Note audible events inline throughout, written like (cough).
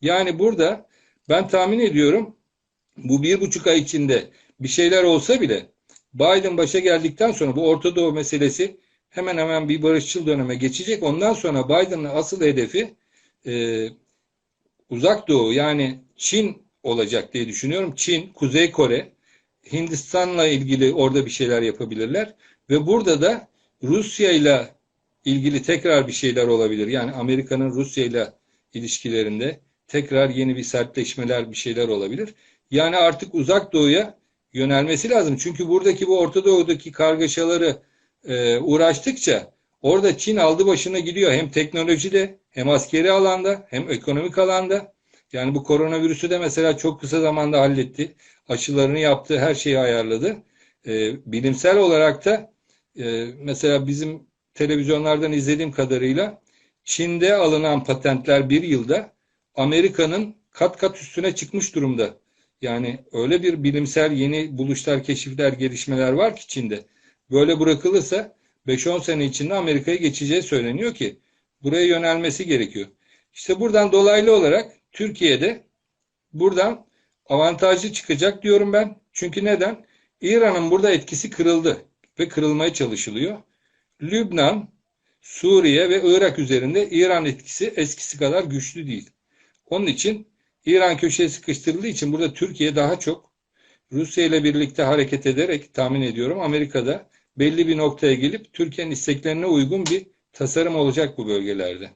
Yani burada ben tahmin ediyorum bu bir buçuk ay içinde bir şeyler olsa bile Biden başa geldikten sonra bu Orta Doğu meselesi hemen hemen bir barışçıl döneme geçecek. Ondan sonra Biden'ın asıl hedefi e, uzak doğu yani Çin olacak diye düşünüyorum. Çin, Kuzey Kore, Hindistan'la ilgili orada bir şeyler yapabilirler. Ve burada da Rusya ile ilgili tekrar bir şeyler olabilir. Yani Amerika'nın Rusya ile ilişkilerinde tekrar yeni bir sertleşmeler bir şeyler olabilir. Yani artık uzak doğuya yönelmesi lazım. Çünkü buradaki bu Orta Doğu'daki kargaşaları e, uğraştıkça orada Çin aldı başına gidiyor. Hem teknolojide hem askeri alanda hem ekonomik alanda. Yani bu koronavirüsü de mesela çok kısa zamanda halletti. Aşılarını yaptı, her şeyi ayarladı. E, bilimsel olarak da e, mesela bizim televizyonlardan izlediğim kadarıyla Çin'de alınan patentler bir yılda Amerika'nın kat kat üstüne çıkmış durumda. Yani öyle bir bilimsel yeni buluşlar, keşifler, gelişmeler var ki Çin'de. Böyle bırakılırsa 5-10 sene içinde Amerika'ya geçeceği söyleniyor ki buraya yönelmesi gerekiyor. İşte buradan dolaylı olarak Türkiye'de buradan avantajlı çıkacak diyorum ben. Çünkü neden? İran'ın burada etkisi kırıldı ve kırılmaya çalışılıyor. Lübnan, Suriye ve Irak üzerinde İran etkisi eskisi kadar güçlü değil. Onun için İran köşeye sıkıştırıldığı için burada Türkiye daha çok Rusya ile birlikte hareket ederek tahmin ediyorum Amerika'da belli bir noktaya gelip Türkiye'nin isteklerine uygun bir tasarım olacak bu bölgelerde.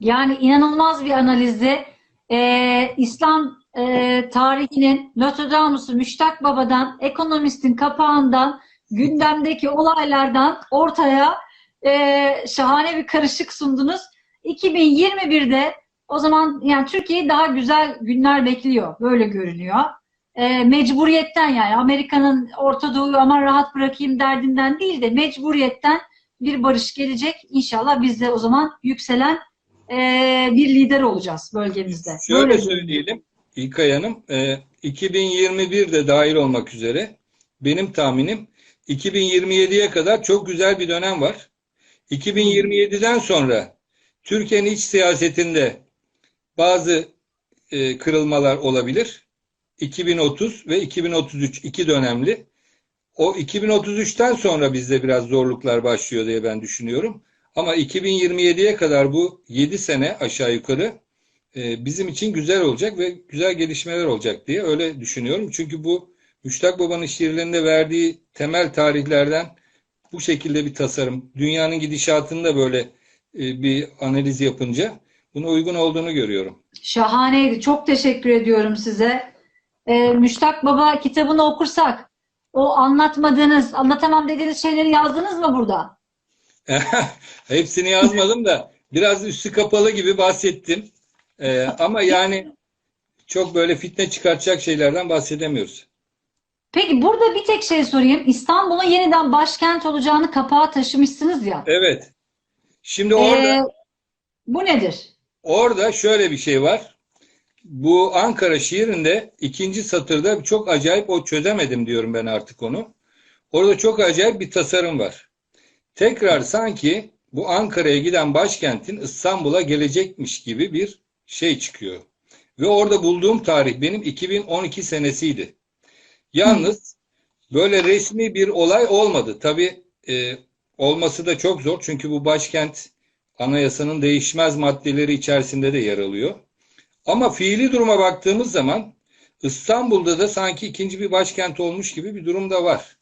Yani inanılmaz bir analizde e, İslam e, tarihinin Nostradamus'u Müştak Baba'dan, ekonomistin kapağından, gündemdeki olaylardan ortaya e, şahane bir karışık sundunuz. 2021'de o zaman yani Türkiye'yi daha güzel günler bekliyor. Böyle görünüyor. E, mecburiyetten yani Amerika'nın Orta Doğu'yu aman rahat bırakayım derdinden değil de mecburiyetten bir barış gelecek. İnşallah biz de o zaman yükselen e, bir lider olacağız bölgemizde. Şöyle Böyle söyleyelim İlkay Hanım, e, 2021'de dahil olmak üzere benim tahminim 2027'ye kadar çok güzel bir dönem var. 2027'den sonra Türkiye'nin iç siyasetinde bazı e, kırılmalar olabilir. 2030 ve 2033 iki dönemli. O 2033'ten sonra bizde biraz zorluklar başlıyor diye ben düşünüyorum. Ama 2027'ye kadar bu 7 sene aşağı yukarı e, bizim için güzel olacak ve güzel gelişmeler olacak diye öyle düşünüyorum. Çünkü bu Müştak Baba'nın şiirlerinde verdiği temel tarihlerden bu şekilde bir tasarım, dünyanın gidişatında böyle e, bir analiz yapınca buna uygun olduğunu görüyorum. Şahaneydi. Çok teşekkür ediyorum size. Ee, Müştak Baba kitabını okursak o anlatmadığınız, anlatamam dediğiniz şeyleri yazdınız mı burada? (laughs) Hepsini yazmadım da biraz üstü kapalı gibi bahsettim. Ee, ama yani çok böyle fitne çıkartacak şeylerden bahsedemiyoruz. Peki burada bir tek şey sorayım. İstanbul'un yeniden başkent olacağını kapağa taşımışsınız ya. Evet. Şimdi orada Ee, bu nedir? Orada şöyle bir şey var. Bu Ankara şiirinde ikinci satırda çok acayip o çözemedim diyorum ben artık onu. Orada çok acayip bir tasarım var. Tekrar sanki bu Ankara'ya giden başkentin İstanbul'a gelecekmiş gibi bir şey çıkıyor. Ve orada bulduğum tarih benim 2012 senesiydi. Yalnız böyle resmi bir olay olmadı. Tabii e, olması da çok zor. Çünkü bu başkent anayasanın değişmez maddeleri içerisinde de yer alıyor. Ama fiili duruma baktığımız zaman İstanbul'da da sanki ikinci bir başkent olmuş gibi bir durum da var.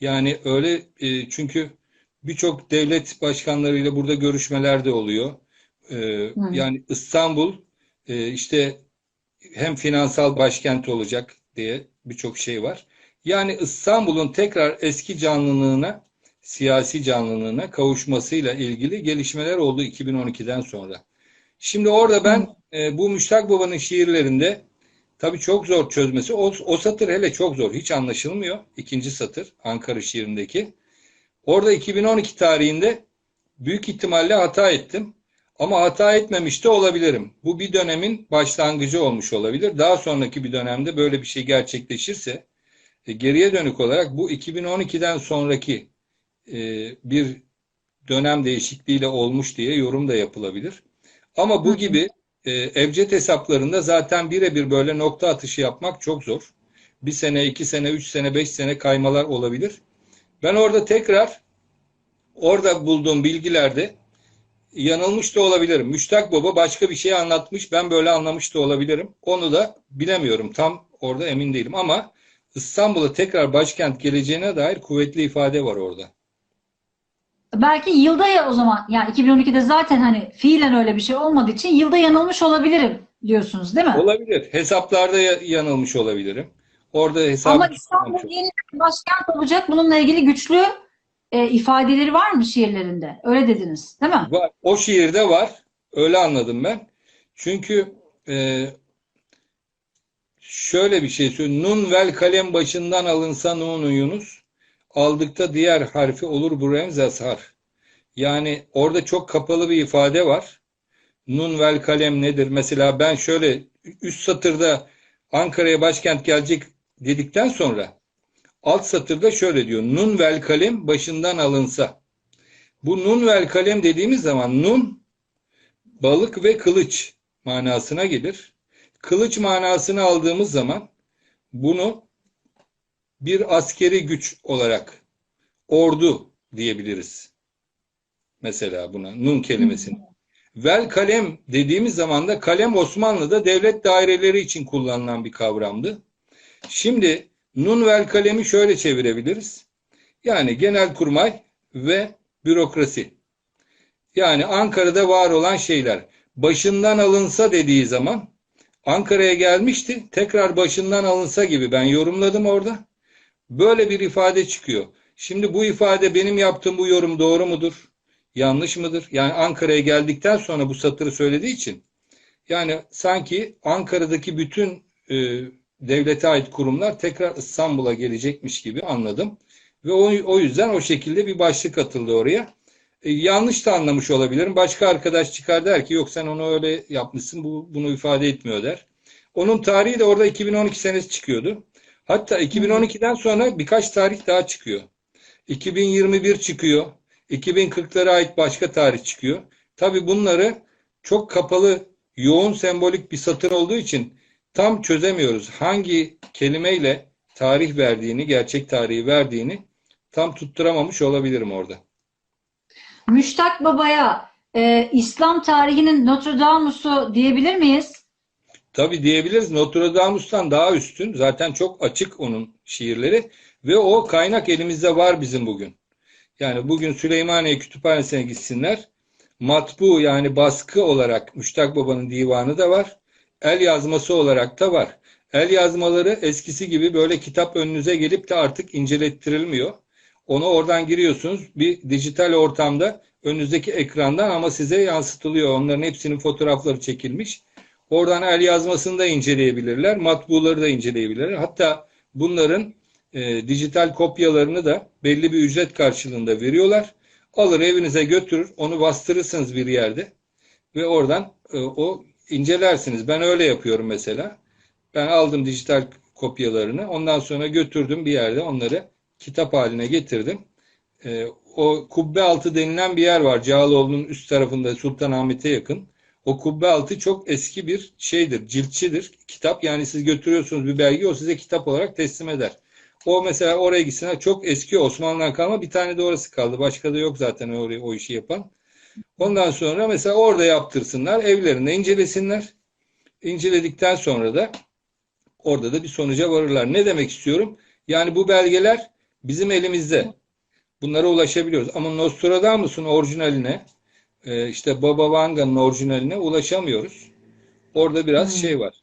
Yani öyle e, çünkü birçok devlet başkanlarıyla burada görüşmeler de oluyor. E, yani İstanbul e, işte hem finansal başkent olacak diye birçok şey var. Yani İstanbul'un tekrar eski canlılığına, siyasi canlılığına kavuşmasıyla ilgili gelişmeler oldu 2012'den sonra. Şimdi orada ben e, bu Müştak Baba'nın şiirlerinde tabii çok zor çözmesi. O, o satır hele çok zor. Hiç anlaşılmıyor. İkinci satır Ankara şiirindeki. Orada 2012 tarihinde büyük ihtimalle hata ettim. Ama hata etmemiş de olabilirim. Bu bir dönemin başlangıcı olmuş olabilir. Daha sonraki bir dönemde böyle bir şey gerçekleşirse e, geriye dönük olarak bu 2012'den sonraki bir dönem değişikliğiyle olmuş diye yorum da yapılabilir. Ama bu gibi e, ebced hesaplarında zaten birebir böyle nokta atışı yapmak çok zor. Bir sene, iki sene, üç sene, beş sene kaymalar olabilir. Ben orada tekrar orada bulduğum bilgilerde yanılmış da olabilirim. Müştak Baba başka bir şey anlatmış. Ben böyle anlamış da olabilirim. Onu da bilemiyorum. Tam orada emin değilim ama İstanbul'a tekrar başkent geleceğine dair kuvvetli ifade var orada. Belki yılda ya o zaman yani 2012'de zaten hani fiilen öyle bir şey olmadığı için yılda yanılmış olabilirim diyorsunuz değil mi? Olabilir. Hesaplarda ya- yanılmış olabilirim. Orada hesabı Ama İstanbul yeni başkent olacak. Bununla ilgili güçlü e, ifadeleri var mı şiirlerinde? Öyle dediniz, değil mi? Var. O şiirde var. Öyle anladım ben. Çünkü e, şöyle bir şey söyleyeyim. Nun vel kalem başından alınsa nunu Yunus. Aldıkta diğer harfi olur bu remz ashar. Yani orada çok kapalı bir ifade var. Nun vel kalem nedir? Mesela ben şöyle üst satırda Ankara'ya başkent gelecek dedikten sonra alt satırda şöyle diyor. Nun vel kalem başından alınsa. Bu nun vel kalem dediğimiz zaman nun balık ve kılıç manasına gelir. Kılıç manasını aldığımız zaman bunu bir askeri güç olarak ordu diyebiliriz. Mesela buna nun kelimesini. Vel kalem dediğimiz zaman da kalem Osmanlı'da devlet daireleri için kullanılan bir kavramdı. Şimdi nun vel kalemi şöyle çevirebiliriz. Yani genelkurmay ve bürokrasi. Yani Ankara'da var olan şeyler başından alınsa dediği zaman Ankara'ya gelmişti. Tekrar başından alınsa gibi ben yorumladım orada. Böyle bir ifade çıkıyor. Şimdi bu ifade benim yaptığım bu yorum doğru mudur? Yanlış mıdır? Yani Ankara'ya geldikten sonra bu satırı söylediği için yani sanki Ankara'daki bütün e, devlete ait kurumlar tekrar İstanbul'a gelecekmiş gibi anladım. Ve o, o yüzden o şekilde bir başlık atıldı oraya. E, yanlış da anlamış olabilirim. Başka arkadaş çıkar der ki yok sen onu öyle yapmışsın bu bunu ifade etmiyor der. Onun tarihi de orada 2012 senesi çıkıyordu. Hatta 2012'den sonra birkaç tarih daha çıkıyor. 2021 çıkıyor. 2040'lara ait başka tarih çıkıyor. Tabi bunları çok kapalı, yoğun sembolik bir satır olduğu için tam çözemiyoruz. Hangi kelimeyle tarih verdiğini, gerçek tarihi verdiğini tam tutturamamış olabilirim orada. Müştak Baba'ya e, İslam tarihinin Notre Dame'usu diyebilir miyiz? Tabii diyebiliriz. Notre Dame'dan daha üstün. Zaten çok açık onun şiirleri ve o kaynak elimizde var bizim bugün. Yani bugün Süleymaniye Kütüphanesi'ne gitsinler. Matbu yani baskı olarak Müştak Baba'nın divanı da var. El yazması olarak da var. El yazmaları eskisi gibi böyle kitap önünüze gelip de artık incelettirilmiyor. Onu oradan giriyorsunuz bir dijital ortamda önünüzdeki ekrandan ama size yansıtılıyor. Onların hepsinin fotoğrafları çekilmiş. Oradan el yazmasını da inceleyebilirler. Matbuları da inceleyebilirler. Hatta bunların e, dijital kopyalarını da belli bir ücret karşılığında veriyorlar. Alır evinize götürür, onu bastırırsınız bir yerde ve oradan e, o incelersiniz. Ben öyle yapıyorum mesela. Ben aldım dijital kopyalarını, ondan sonra götürdüm bir yerde onları kitap haline getirdim. E, o kubbe altı denilen bir yer var. Cağaloğlu'nun üst tarafında Sultanahmet'e yakın. O kubbe altı çok eski bir şeydir, ciltçidir. Kitap yani siz götürüyorsunuz bir belge o size kitap olarak teslim eder. O mesela oraya gitsinler çok eski Osmanlı'dan kalma bir tane de orası kaldı. Başka da yok zaten orayı, o işi yapan. Ondan sonra mesela orada yaptırsınlar, evlerinde incelesinler. İnceledikten sonra da orada da bir sonuca varırlar. Ne demek istiyorum? Yani bu belgeler bizim elimizde. Bunlara ulaşabiliyoruz. Ama Nostradamus'un orijinaline, e, işte Baba Vanga'nın orijinaline ulaşamıyoruz. Orada biraz Hmm. şey var.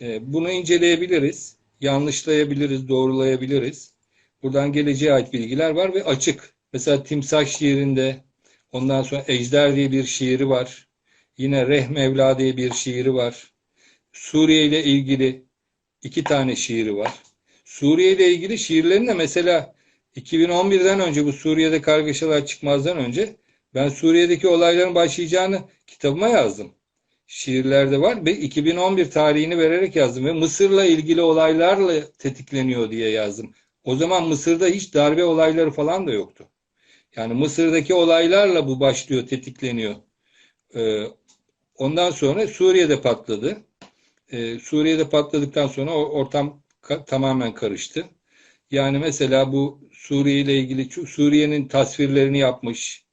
E, Bunu inceleyebiliriz, yanlışlayabiliriz, doğrulayabiliriz. Buradan geleceğe ait bilgiler var ve açık. Mesela Timsah şiirinde, ondan sonra Ejder diye bir şiiri var. Yine Reh Mevla diye bir şiiri var. Suriye ile ilgili iki tane şiiri var. Suriye ile ilgili şiirlerinde mesela 2011'den önce bu Suriye'de kargaşalar çıkmazdan önce ben Suriye'deki olayların başlayacağını kitabıma yazdım. Şiirlerde var ve 2011 tarihini vererek yazdım ve Mısır'la ilgili olaylarla tetikleniyor diye yazdım. O zaman Mısır'da hiç darbe olayları falan da yoktu. Yani Mısır'daki olaylarla bu başlıyor, tetikleniyor. Ee, Ondan sonra Suriye'de patladı. Ee, Suriye'de patladıktan sonra ortam ka- tamamen karıştı. Yani mesela bu Suriye ile ilgili Suriye'nin tasvirlerini yapmış.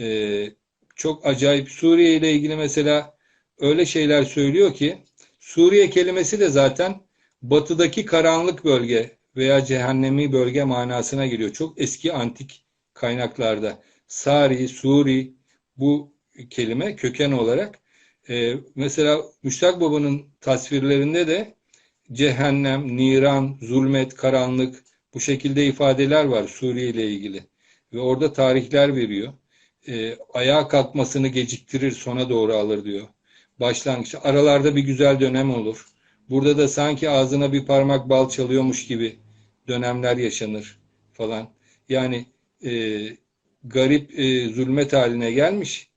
Ee, çok acayip. Suriye ile ilgili mesela öyle şeyler söylüyor ki Suriye kelimesi de zaten batıdaki karanlık bölge veya cehennemi bölge manasına geliyor. Çok eski antik kaynaklarda. Sari, Suri bu kelime köken olarak e, mesela Müştak Baba'nın tasvirlerinde de cehennem, niran, zulmet, karanlık bu şekilde ifadeler var Suriye ile ilgili. Ve orada tarihler veriyor. E, ayağa kalkmasını geciktirir, sona doğru alır diyor. Başlangıç. Aralarda bir güzel dönem olur. Burada da sanki ağzına bir parmak bal çalıyormuş gibi dönemler yaşanır falan. Yani e, garip e, zulmet haline gelmiş.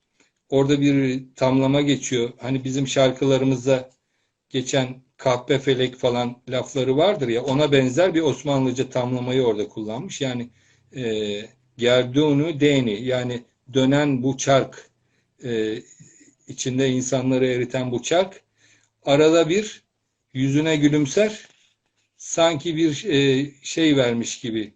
Orada bir tamlama geçiyor. Hani bizim şarkılarımızda geçen kahpe felek falan lafları vardır ya ona benzer bir Osmanlıca tamlamayı orada kullanmış. Yani e, gerdunu deni yani dönen bu çark e, içinde insanları eriten bu çark arada bir yüzüne gülümser sanki bir e, şey vermiş gibi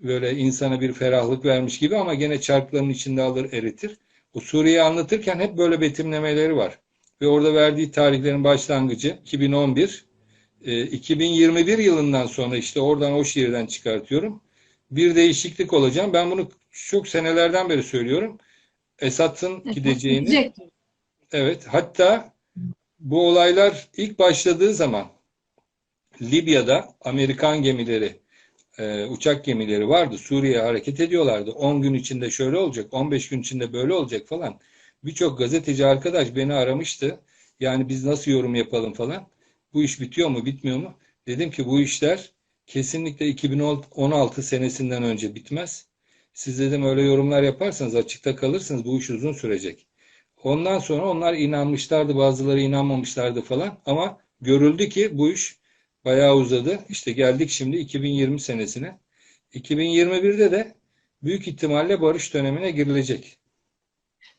böyle insana bir ferahlık vermiş gibi ama gene çarkların içinde alır eritir. O Suriye'yi anlatırken hep böyle betimlemeleri var. Ve orada verdiği tarihlerin başlangıcı 2011. E, 2021 yılından sonra işte oradan o şiirden çıkartıyorum. Bir değişiklik olacağım. Ben bunu çok senelerden beri söylüyorum. Esad'ın gideceğini. Gidecek. Evet, hatta bu olaylar ilk başladığı zaman Libya'da Amerikan gemileri, e, uçak gemileri vardı. Suriye'ye hareket ediyorlardı. 10 gün içinde şöyle olacak, 15 gün içinde böyle olacak falan. Birçok gazeteci arkadaş beni aramıştı. Yani biz nasıl yorum yapalım falan. Bu iş bitiyor mu, bitmiyor mu? Dedim ki bu işler kesinlikle 2016 senesinden önce bitmez. Siz dedim öyle yorumlar yaparsanız açıkta kalırsınız. Bu iş uzun sürecek. Ondan sonra onlar inanmışlardı, bazıları inanmamışlardı falan. Ama görüldü ki bu iş bayağı uzadı. İşte geldik şimdi 2020 senesine. 2021'de de büyük ihtimalle barış dönemine girilecek.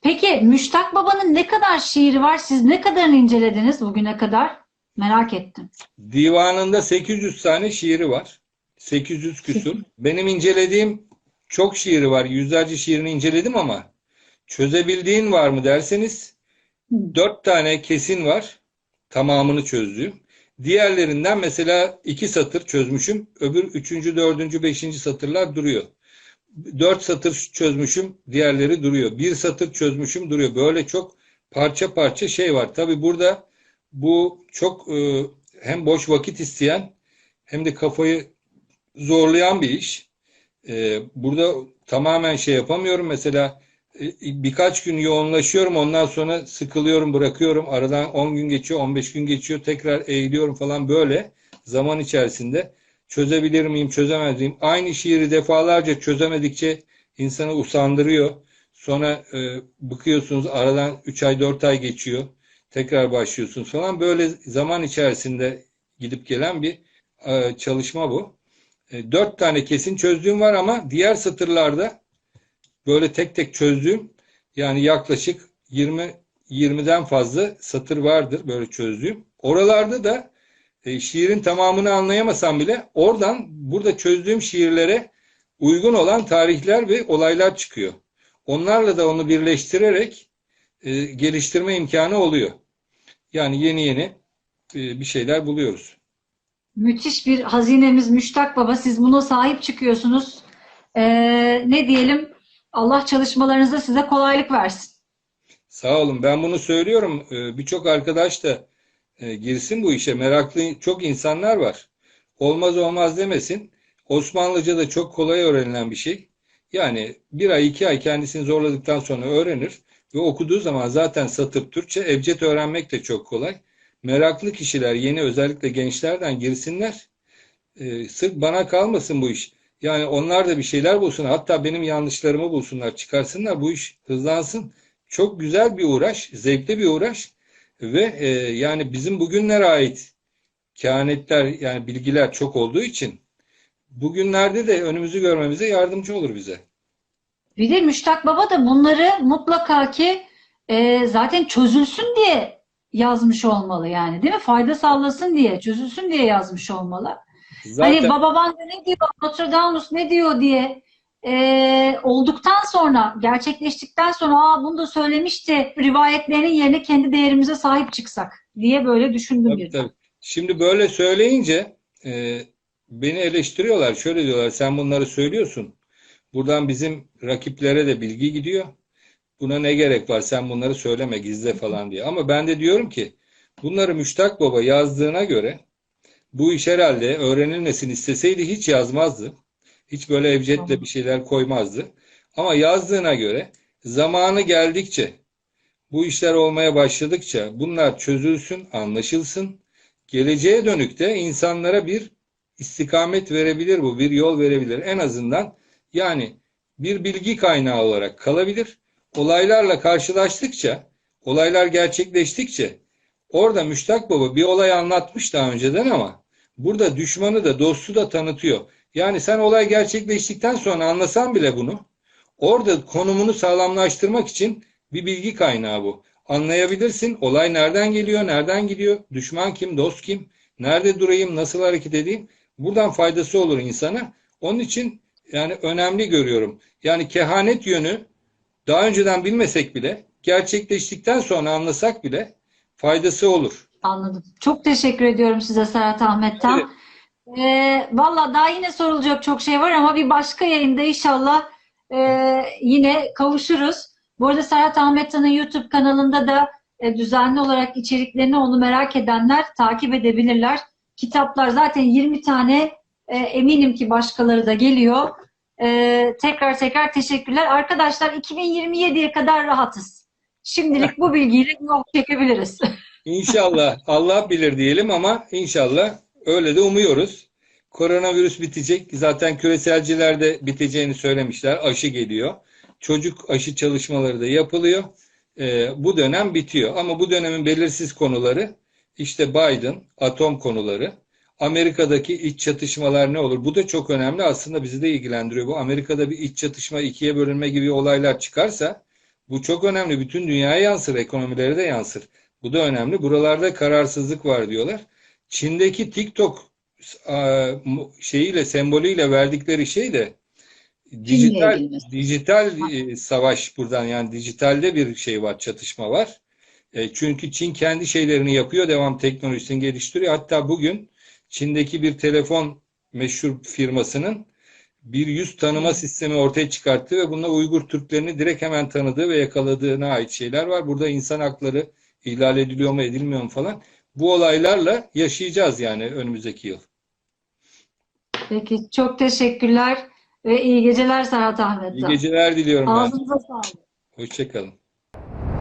Peki Müştak Baba'nın ne kadar şiiri var? Siz ne kadarını incelediniz bugüne kadar? Merak ettim. Divanında 800 tane şiiri var. 800 küsur. Benim incelediğim çok şiiri var. Yüzlerce şiirini inceledim ama çözebildiğin var mı derseniz dört tane kesin var. Tamamını çözdüğüm. Diğerlerinden mesela iki satır çözmüşüm. Öbür üçüncü, dördüncü, beşinci satırlar duruyor. Dört satır çözmüşüm. Diğerleri duruyor. Bir satır çözmüşüm duruyor. Böyle çok parça parça şey var. Tabii burada bu çok e, hem boş vakit isteyen hem de kafayı zorlayan bir iş. E, burada tamamen şey yapamıyorum. Mesela e, birkaç gün yoğunlaşıyorum. Ondan sonra sıkılıyorum, bırakıyorum. Aradan 10 gün geçiyor, 15 gün geçiyor. Tekrar eğiliyorum falan böyle zaman içerisinde çözebilir miyim, çözemez miyim? Aynı şiiri defalarca çözemedikçe insanı usandırıyor. Sonra e, bıkıyorsunuz aradan 3 ay 4 ay geçiyor. Tekrar başlıyorsunuz falan. Böyle zaman içerisinde gidip gelen bir e, çalışma bu. E, 4 tane kesin çözdüğüm var ama diğer satırlarda böyle tek tek çözdüğüm yani yaklaşık 20 20'den fazla satır vardır böyle çözdüğüm. Oralarda da e, şiirin tamamını anlayamasam bile oradan burada çözdüğüm şiirlere uygun olan tarihler ve olaylar çıkıyor. Onlarla da onu birleştirerek e, geliştirme imkanı oluyor. Yani yeni yeni bir şeyler buluyoruz. Müthiş bir hazinemiz Müştak Baba. Siz buna sahip çıkıyorsunuz. Ee, ne diyelim? Allah çalışmalarınızda size kolaylık versin. Sağ olun. Ben bunu söylüyorum. E, Birçok arkadaş da e, girsin bu işe. Meraklı çok insanlar var. Olmaz olmaz demesin. Osmanlıca da çok kolay öğrenilen bir şey. Yani bir ay iki ay kendisini zorladıktan sonra öğrenir ve okuduğu zaman zaten satır Türkçe, ebced öğrenmek de çok kolay. Meraklı kişiler yeni özellikle gençlerden girsinler. Ee, sırf bana kalmasın bu iş. Yani onlar da bir şeyler bulsun. Hatta benim yanlışlarımı bulsunlar, çıkarsınlar. Bu iş hızlansın. Çok güzel bir uğraş, zevkli bir uğraş ve e, yani bizim bugünlere ait kehanetler yani bilgiler çok olduğu için bugünlerde de önümüzü görmemize yardımcı olur bize. Bir de Müştak Baba da bunları mutlaka ki e, zaten çözülsün diye yazmış olmalı yani değil mi? Fayda sağlasın diye, çözülsün diye yazmış olmalı. Zaten Hani Bababanda ne diyor, Notre Dame'us ne diyor diye e, olduktan sonra, gerçekleştikten sonra aa bunu da söylemişti rivayetlerinin yerine kendi değerimize sahip çıksak diye böyle düşündüm Tabii, birden. tabii. Şimdi böyle söyleyince e, beni eleştiriyorlar. Şöyle diyorlar, sen bunları söylüyorsun. Buradan bizim rakiplere de bilgi gidiyor. Buna ne gerek var? Sen bunları söyleme, gizle falan diye. Ama ben de diyorum ki bunları Müştak Baba yazdığına göre bu iş herhalde öğrenilmesini isteseydi hiç yazmazdı. Hiç böyle evcetle bir şeyler koymazdı. Ama yazdığına göre zamanı geldikçe bu işler olmaya başladıkça bunlar çözülsün, anlaşılsın. Geleceğe dönük de insanlara bir istikamet verebilir bu, bir yol verebilir. En azından yani bir bilgi kaynağı olarak kalabilir. Olaylarla karşılaştıkça, olaylar gerçekleştikçe orada Müştak Baba bir olay anlatmış daha önceden ama burada düşmanı da dostu da tanıtıyor. Yani sen olay gerçekleştikten sonra anlasan bile bunu orada konumunu sağlamlaştırmak için bir bilgi kaynağı bu. Anlayabilirsin olay nereden geliyor, nereden gidiyor, düşman kim, dost kim, nerede durayım, nasıl hareket edeyim. Buradan faydası olur insana. Onun için yani önemli görüyorum. Yani kehanet yönü daha önceden bilmesek bile gerçekleştikten sonra anlasak bile faydası olur. Anladım. Çok teşekkür ediyorum size Serhat Ahmet Tan. Ee, valla daha yine sorulacak çok şey var ama bir başka yayında inşallah e, yine kavuşuruz. Bu arada Serhat Ahmet Tan'ın YouTube kanalında da e, düzenli olarak içeriklerini onu merak edenler takip edebilirler. Kitaplar zaten 20 tane e, eminim ki başkaları da geliyor. E, tekrar tekrar teşekkürler. Arkadaşlar 2027'ye kadar rahatız. Şimdilik bu bilgiyle yol çekebiliriz. (laughs) İnşallah Allah bilir diyelim ama inşallah öyle de umuyoruz. Koronavirüs bitecek. Zaten küreselciler de biteceğini söylemişler. Aşı geliyor. Çocuk aşı çalışmaları da yapılıyor. Ee, bu dönem bitiyor. Ama bu dönemin belirsiz konuları işte Biden, atom konuları, Amerika'daki iç çatışmalar ne olur? Bu da çok önemli. Aslında bizi de ilgilendiriyor. Bu Amerika'da bir iç çatışma, ikiye bölünme gibi olaylar çıkarsa bu çok önemli. Bütün dünyaya yansır, ekonomilere de yansır. Bu da önemli. Buralarda kararsızlık var diyorlar. Çin'deki TikTok şeyiyle, sembolüyle verdikleri şey de dijital dijital e, savaş buradan yani dijitalde bir şey var, çatışma var. E, çünkü Çin kendi şeylerini yapıyor, devam teknolojisini geliştiriyor. Hatta bugün Çin'deki bir telefon meşhur firmasının bir yüz tanıma sistemi ortaya çıkarttı ve bununla Uygur Türklerini direkt hemen tanıdığı ve yakaladığına ait şeyler var. Burada insan hakları ihlal ediliyor mu edilmiyor mu falan. Bu olaylarla yaşayacağız yani önümüzdeki yıl. Peki çok teşekkürler ve iyi geceler Serhat Ahmet İyi geceler diliyorum ben. Ağzınıza sağlık. Hoşçakalın.